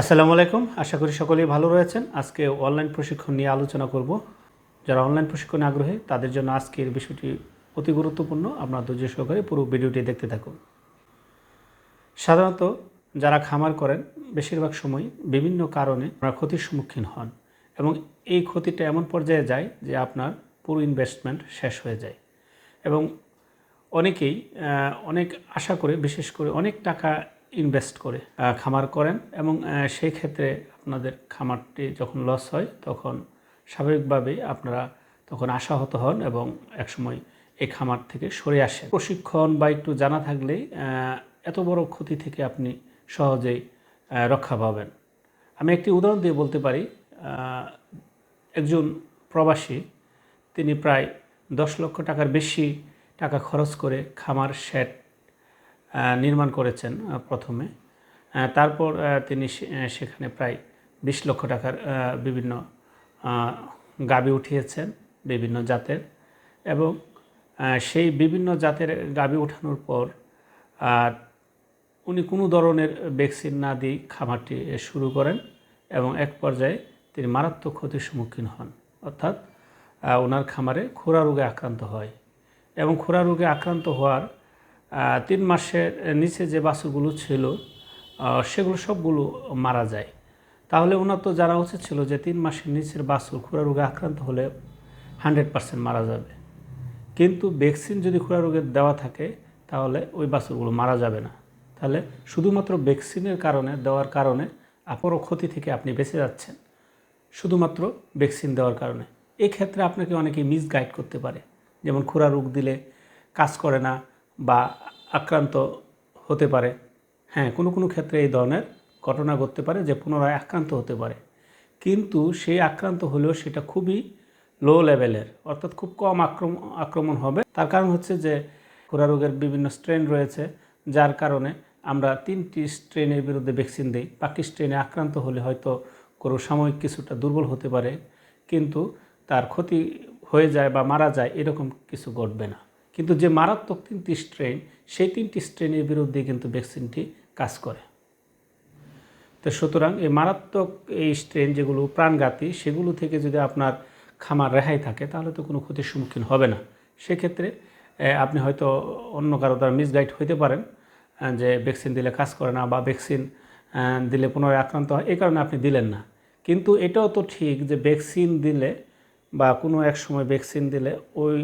আসসালামু আলাইকুম। আশা করি সকলেই ভালো রয়েছেন। আজকে অনলাইন প্রশিক্ষণ নিয়ে আলোচনা করব। যারা অনলাইন প্রশিক্ষণে আগ্রহী, তাদের জন্য আজকের বিষয়টি অতি গুরুত্বপূর্ণ। আপনার ধৈর্য সহকারে পুরো ভিডিওটি দেখতে থাকুন। সাধারণত যারা খামার করেন, বেশিরভাগ সময় বিভিন্ন কারণে আপনারা ক্ষতির সম্মুখীন হন এবং এই ক্ষতিটা এমন পর্যায়ে যায় যে আপনার পুরো ইনভেস্টমেন্ট শেষ হয়ে যায় এবং অনেকেই অনেক আশা করে, বিশেষ করে অনেক টাকা ইনভেস্ট করে খামার করেন এবং সেই ক্ষেত্রে আপনাদের খামারটি যখন লস হয় তখন স্বাভাবিকভাবেই আপনারা তখন আশাহত হন এবং একসময় এই খামার থেকে সরে আসেন। প্রশিক্ষণ বা একটু জানা থাকলেই আহ, এত বড় ক্ষতি থেকে আপনি সহজেই রক্ষা পাবেন। আমি একটি উদাহরণ দিয়ে বলতে পারি একজন প্রবাসী তিনি প্রায় দশ লক্ষ টাকার বেশি টাকা খরচ করে খামার শেড নির্মাণ করেছেন প্রথমে। তারপর তিনি সেখানে প্রায় বিশ লক্ষ টাকার বিভিন্ন গাবি উঠিয়েছেন বিভিন্ন জাতের এবং সেই বিভিন্ন জাতের গাবি উঠানোর পর উনি কোনো ধরনের ভ্যাকসিন না দিয়ে খামারটি শুরু করেন এবং এক পর্যায়ে তিনি মারাত্মক ক্ষতির সম্মুখীন হন। অর্থাৎ ওনার খামারে খোরা রোগে আক্রান্ত হয় এবং খোরা রোগে আক্রান্ত হওয়ার তিন মাসের নিচে যে বাছুরগুলো ছিল সেগুলো সবগুলো মারা যায়। তাহলে ওনার তো জানা উচিত ছিল যে তিন মাসের নিচের বাছুর খোরা রোগে আক্রান্ত হলে হান্ড্রেড পার্সেন্ট মারা যাবে। কিন্তু ভ্যাকসিন যদি খোরা রোগের দেওয়া থাকে, তাহলে ওই বাছুরগুলো মারা যাবে না। তাহলে শুধুমাত্র ভ্যাকসিনের কারণে, দেওয়ার কারণে আপরও ক্ষতি থেকে আপনি বেঁচে যাচ্ছেন, শুধুমাত্র ভ্যাকসিন দেওয়ার কারণে। এক্ষেত্রে আপনাকে অনেকে মিসগাইড করতে পারে। যেমন খোরা রোগ দিলে কাজ করে না বা আক্রান্ত হতে পারে। হ্যাঁ কোনো কোনো ক্ষেত্রে এই ধরনের ঘটনা ঘটতে পারে যে পুনরায় আক্রান্ত হতে পারে। কিন্তু সেই আক্রান্ত হলেও সেটা খুবই লো লেভেলের অর্থাৎ খুব কম আক্রম, আক্রমণ হবে। তার কারণ হচ্ছে যে খোরা রোগের বিভিন্ন স্ট্রেন রয়েছে, যার কারণে আমরা তিনটি স্ট্রেনের বিরুদ্ধে ভ্যাকসিন দিই। বাকি স্ট্রেনে আক্রান্ত হলে হয়তো কোনো সাময়িক কিছুটা দুর্বল হতে পারে, কিন্তু তার ক্ষতি হয়ে যায় বা মারা যায় এরকম কিছু ঘটবে না। কিন্তু যে মারাত্মক তিনটি স্ট্রেন সেই তিনটি স্ট্রেনের বিরুদ্ধে কিন্তু ভ্যাকসিনটি কাজ করে। তো সুতরাং এই মারাত্মক এই স্ট্রেন যেগুলো প্রাণঘাতী, সেগুলো থেকে যদি আপনার খামার রেহাই থাকে, তাহলে তো কোনো ক্ষতির সম্মুখীন হবে না। সেক্ষেত্রে আপনি হয়তো অন্য কারও দ্বারা মিসগাইড হইতে পারেন যে ভ্যাকসিন দিলে কাজ করে না বা ভ্যাকসিন দিলে পুনরায় আক্রান্ত হয় এই কারণে আপনি দিলেন না। কিন্তু এটাও তো ঠিক যে ভ্যাকসিন দিলে বা কোনো এক সময় ভ্যাকসিন দিলে ওই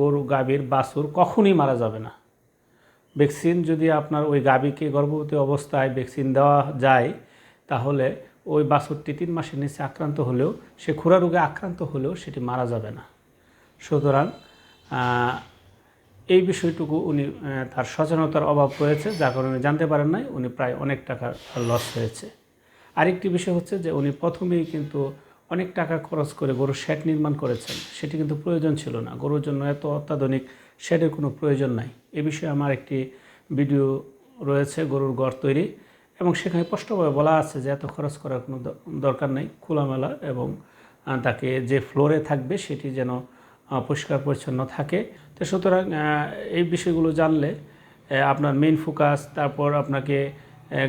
গরু, গাভীর, বাছুর কখনই মারা যাবে না। ভ্যাকসিন যদি আপনার ওই গাভীকে গর্ভবতী অবস্থায় ভ্যাকসিন দেওয়া যায়, তাহলে ওই বাছুরটি তিন মাসের নিচে আক্রান্ত হলেও, সে খুরা রোগে আক্রান্ত হলেও সেটি মারা যাবে না। সুতরাং এই বিষয়টুকু উনি তার সচেতনতার অভাব রয়েছে, যার কারণে জানতে পারেন নাই, উনি প্রায় অনেক টাকা লস হয়েছে। আরেকটি বিষয় হচ্ছে যে, উনি প্রথমেই কিন্তু অনেক টাকা খরচ করে গরুর শেড নির্মাণ করেছেন। সেটি কিন্তু প্রয়োজন ছিল না। গরুর জন্য এত অত্যাধুনিক শেডের কোনো প্রয়োজন নাই। এ বিষয়ে আমার একটি ভিডিও রয়েছে, গরুর গড় তৈরি। এবং সেখানে স্পষ্টভাবে বলা আছে যে এত খরচ করার কোনো দরকার নেই। খোলামেলা এবং তাকে যে ফ্লোরে থাকবে সেটি যেন পরিষ্কার পরিচ্ছন্ন থাকে। তো সুতরাং এই বিষয়গুলো জানলে আপনার মেইন ফোকাস তারপর আপনাকে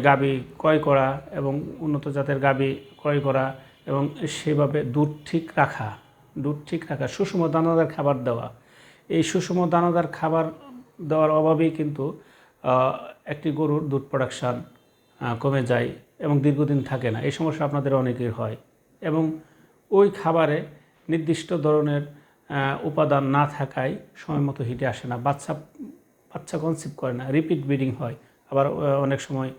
গাবি ক্রয় করা এবং উন্নত জাতের গাবি ক্রয় করা এবং সেভাবে দুধ ঠিক রাখা, দুধ ঠিক রাখা, সুষম দানাদার খাবার দেওয়া। এই সুষম দানাদার খাবার দেওয়ার অভাবেই কিন্তু একটি গরুর দুধ প্রোডাকশান কমে যায় এবং দীর্ঘদিন থাকে না। এই সমস্যা আপনাদের অনেকের হয়। এবং ওই খাবারে নির্দিষ্ট ধরনের উপাদান না থাকায় সময় মতো হিটে আসে না। বাচ্চা বাচ্চা কনসিভ করে না রিপিট ব্রিডিং হয়। আবার অনেক সময়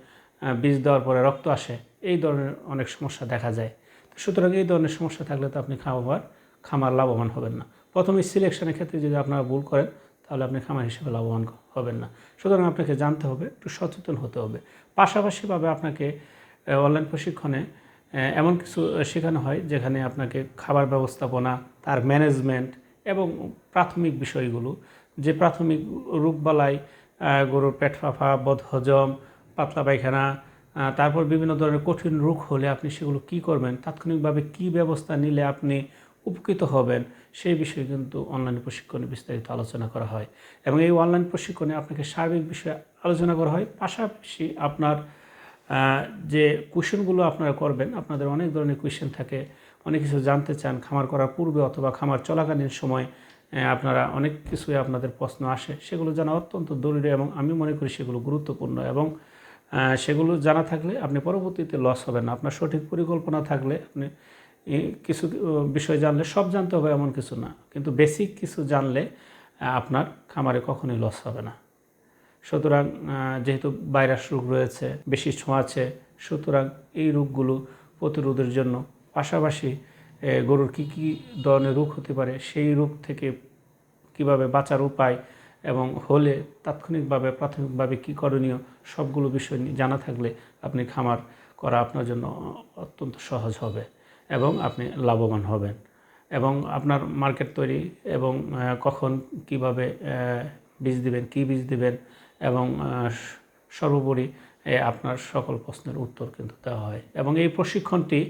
বীজ দেওয়ার পরে রক্ত আসে। এই ধরনের অনেক সমস্যা দেখা যায়। সুতরাং এই ধরনের সমস্যা থাকলে তো আপনি খাবার খামার লাভবান হবেন না। প্রথমে সিলেকশনের ক্ষেত্রে যদি আপনারা ভুল করেন, তাহলে আপনি খামার হিসেবে লাভবান হবেন না। সুতরাং আপনাকে জানতে হবে, একটু সচেতন হতে হবে। পাশাপাশিভাবে আপনাকে অনলাইন প্রশিক্ষণে এমন কিছু শেখানো হয় যেখানে আপনাকে খাবার ব্যবস্থাপনা, তার ম্যানেজমেন্ট এবং প্রাথমিক বিষয়গুলো, যে প্রাথমিক রোগবালাই গরুর পেট ফাঁপা বদহজম, পাতলা পায়খানা তারপর বিভিন্ন ধরনের কঠিন রোগ হলে আপনি সেগুলো কি করবেন? তাৎক্ষণিকভাবে কি ব্যবস্থা নিলে আপনি উপকৃত হবেন? সেই বিষয়ে কিন্তু অনলাইন প্রশিক্ষণে বিস্তারিত আলোচনা করা হয়। এবং এই অনলাইন প্রশিক্ষণে আপনাকে সার্বিক বিষয়ে আলোচনা করা হয়। পাশাপাশি আপনার যে কোয়েশনগুলো আপনারা করবেন, আপনাদের অনেক ধরনের কোয়েশ্চেন থাকে। অনেক কিছু জানতে চান, খামার করার পূর্বে অথবা খামার চলাকালীন সময় আপনারা অনেক কিছুই আপনাদের প্রশ্ন আসে। সেগুলো জানা অত্যন্ত জরুরি এবং আমি মনে করি সেগুলো গুরুত্বপূর্ণ এবং সেগুলো জানা থাকলে আপনি পরবর্তীতে লস হবেন না। আপনার সঠিক পরিকল্পনা থাকলে আপনি কিছু বিষয় জানলে, সব জানতে হবে এমন কিছু না। কিন্তু বেসিক কিছু জানলে আপনার খামারে কখনোই লস হবে না। সুতরাং যেহেতু ভাইরাস রোগ রয়েছে, বেশি ছোঁয়াছে সুতরাং এই রোগগুলো প্রতিরোধের জন্য পাশাপাশি গরুর কী কী ধরনের রোগ হতে পারে, সেই রোগ থেকে কীভাবে বাঁচার উপায় এবং হলে তাৎক্ষণিকভাবে, প্রাথমিকভাবে কী করণীয়, সবগুলো বিষয় নিয়ে জানা থাকলে আপনি খামার করা আপনার জন্য অত্যন্ত সহজ হবে এবং আপনি লাভবান হবেন। এবং আপনার মার্কেট তৈরি এবং কখন কীভাবে বীজ দিবেন, কী বীজ দিবেন এবং সর্বোপরি আপনার সকল প্রশ্নের উত্তর কিন্তু দেওয়া হয়। এবং এই প্রশিক্ষণটি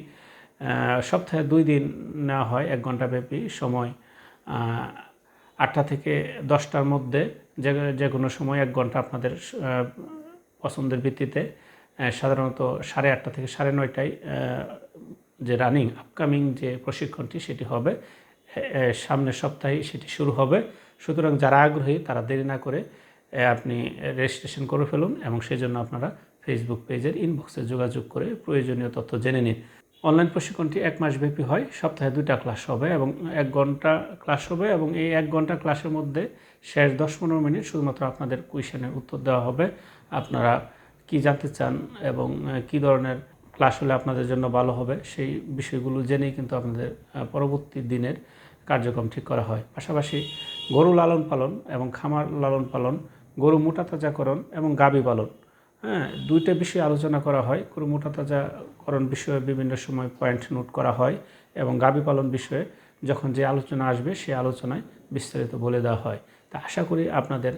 সপ্তাহে দুই দিন নেওয়া হয়, এক ঘণ্টা ব্যাপী সময় আটটা থেকে দশটার মধ্যে যে যে কোনো সময় এক ঘণ্টা আপনাদের পছন্দের ভিত্তিতে সাধারণত সাড়ে আটটা থেকে সাড়ে নয়টায় যে রানিং আপকামিং যে প্রশিক্ষণটি সেটি হবে সামনের সপ্তাহে সেটি শুরু হবে। সুতরাং যারা আগ্রহী, তারা দেরি না করে আপনি রেজিস্ট্রেশন করে ফেলুন এবং সেই জন্য আপনারা ফেসবুক পেজের ইনবক্সে যোগাযোগ করে প্রয়োজনীয় তথ্য জেনে নিন। অনলাইন প্রশিক্ষণটি এক মাস ব্যাপী হয়, সপ্তাহে দুইটা ক্লাস হবে এবং এক ঘণ্টা ক্লাস হবে এবং এই এক ঘণ্টা ক্লাসের মধ্যে শেষ দশ পনেরো মিনিট শুধুমাত্র আপনাদের কোয়েশনের উত্তর দেওয়া হবে। আপনারা কি জানতে চান এবং কি ধরনের ক্লাস হলে আপনাদের জন্য ভালো হবে সেই বিষয়গুলো জেনেই কিন্তু আপনাদের পরবর্তী দিনের কার্যক্রম ঠিক করা হয়। পাশাপাশি গরু লালন পালন এবং খামার লালন পালন, গরু মোটা তাজাকরণ এবং গাবি পালন হ্যাঁ দুইটা বিষয়ে আলোচনা করা হয়। গরু মোটা তাজাকরণ বিষয়ে বিভিন্ন সময় পয়েন্ট নোট করা হয় এবং গাবি পালন বিষয়ে যখন যে আলোচনা আসবে সেই আলোচনায় বিস্তারিত বলে দেওয়া হয়। তা আশা করি আপনাদের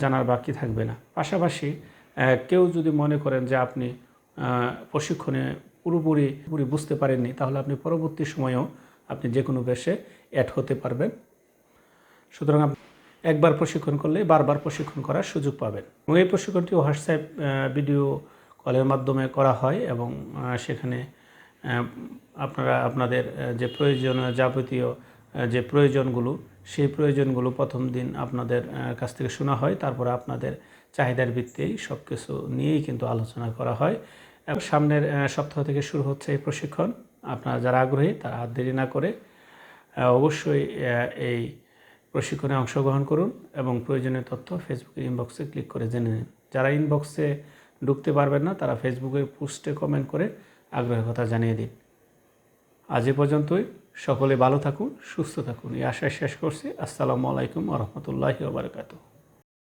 জানার বাকি থাকবে না। পাশাপাশি কেউ যদি মনে করেন যে আপনি প্রশিক্ষণে পুরোপুরি পুরি বুঝতে পারেননি, তাহলে আপনি পরবর্তী সময়েও আপনি যে কোনো বেশে অ্যাড হতে পারবেন। সুতরাং একবার প্রশিক্ষণ করলে বারবার প্রশিক্ষণ করার সুযোগ পাবেন। এবং এই প্রশিক্ষণটি হোয়াটসঅ্যাপ ভিডিও কলের মাধ্যমে করা হয় এবং সেখানে আপনারা আপনাদের যে প্রয়োজনীয় যাবতীয় যে প্রয়োজনগুলো, সেই প্রয়োজনগুলো প্রথম দিন আপনাদের কাছ থেকে শোনা হয়। তারপরে আপনাদের চাহিদার ভিত্তিতেই সব কিছু নিয়েই কিন্তু আলোচনা করা হয়। এবং সামনের সপ্তাহ থেকে শুরু হচ্ছে এই প্রশিক্ষণ। আপনারা যারা আগ্রহী, তারা আর দেরি না করে অবশ্যই এই প্রশিক্ষণে অংশগ্রহণ করুন এবং প্রয়োজনীয় তথ্য ফেসবুকে ইনবক্সে ক্লিক করে জেনে নিন। যারা ইনবক্সে ঢুকতে পারবেন না, তারা ফেসবুকের পোস্টে কমেন্ট করে আগ্রহের কথা জানিয়ে দিন। আজ এ পর্যন্তই। সকলে ভালো থাকুন, সুস্থ থাকুন। এই আশায় শেষ করছি। আসসালামু আলাইকুম রহমতুল্লাহি ওবরাকাতু